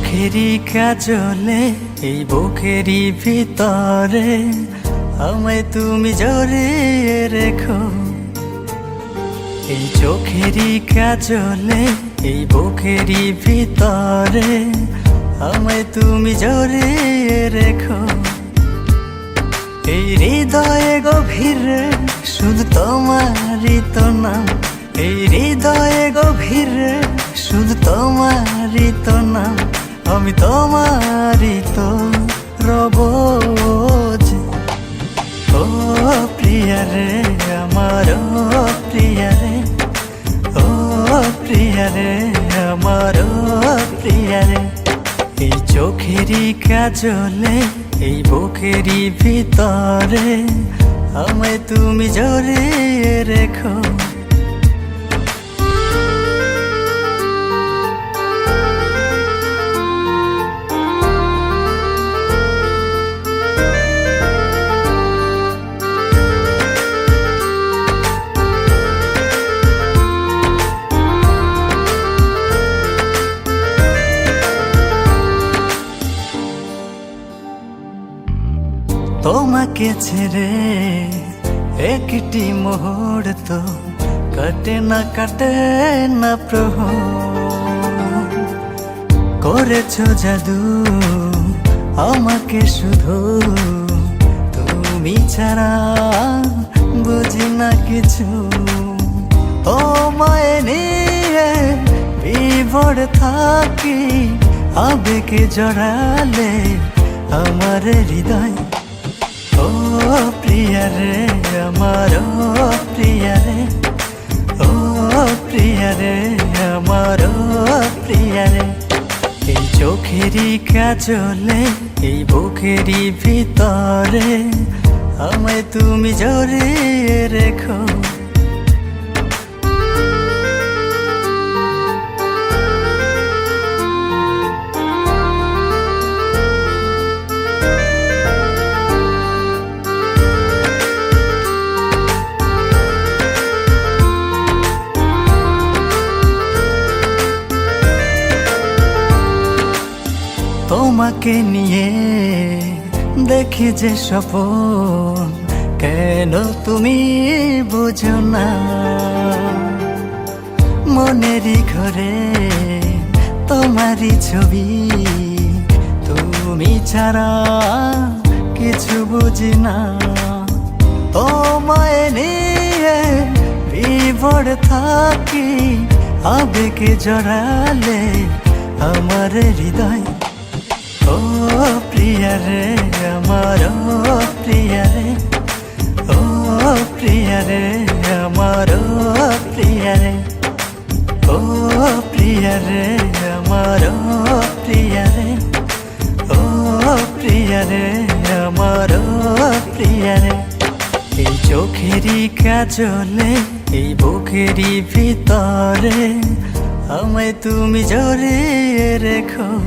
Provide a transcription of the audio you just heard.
চোখেরই কাজলে, এই বুকেরই ভিতরে, আমায় তুমি জড়িয়ে রেখো। এই চোখেরই কাজলে, এই বুকেরই ভিতরে, আমায় তুমি জড়িয়ে রেখো। এই হৃদয়ে গভীরে, শুধু তোমারই তো নাম এই হৃদয়ে গভীরে, শুধু তোমারই তো নাম আমি তোমারই তো রবোজ। ও প্রিয়া রে, আমার প্রিয়া রে। ও প্রিয়া রে, আমার প্রিয়া রে। এই চোখেরই কাজলে, এই বুকেরই ভিতরে, আমায় তুমি জড়িয়ে রেখো। তোমাকে ছেড়ে একটি মুহূর্ত কাটে না কাটে না প্রহ করেছ জাদু আমাকে শুধু। তুমি ছাড়া বুঝি না কিছু। তোমায় নিয়ে বিভোর থাকি, আবেগে জড়ালে আমার হৃদয় প্রিয়া আমার প্রিয়া রে ও প্রিয়া রে আমার প্রিয়া রে এই চোখেরই কাজলে, এই বুকেরই ভিতরে। আমায় তুমি জড়িয়ে রেখো। তোমাকে নিয়ে দেখি যে স্বপন, কেন তুমি বুঝো না? মনেরই ঘরে তোমারই ছবি, তুমি ছাড়া কিছু বুঝি না। তোমায় নিয়ে বিভোর থাকি, আবেগে জড়ালে আমার হৃদয় ও প্রিয়া রে, আমার প্রিয়া রে। ও প্রিয়া রে, আমার প্রিয়া রে। ও প্রিয়া রে, আমার প্রিয়া রে। ও প্রিয়া রে, আমার প্রিয়া রে। এই চোখেরই কাজলে, এই বুকেরই ভিতরে, আমায় তুমি জড়িয়ে রেখো।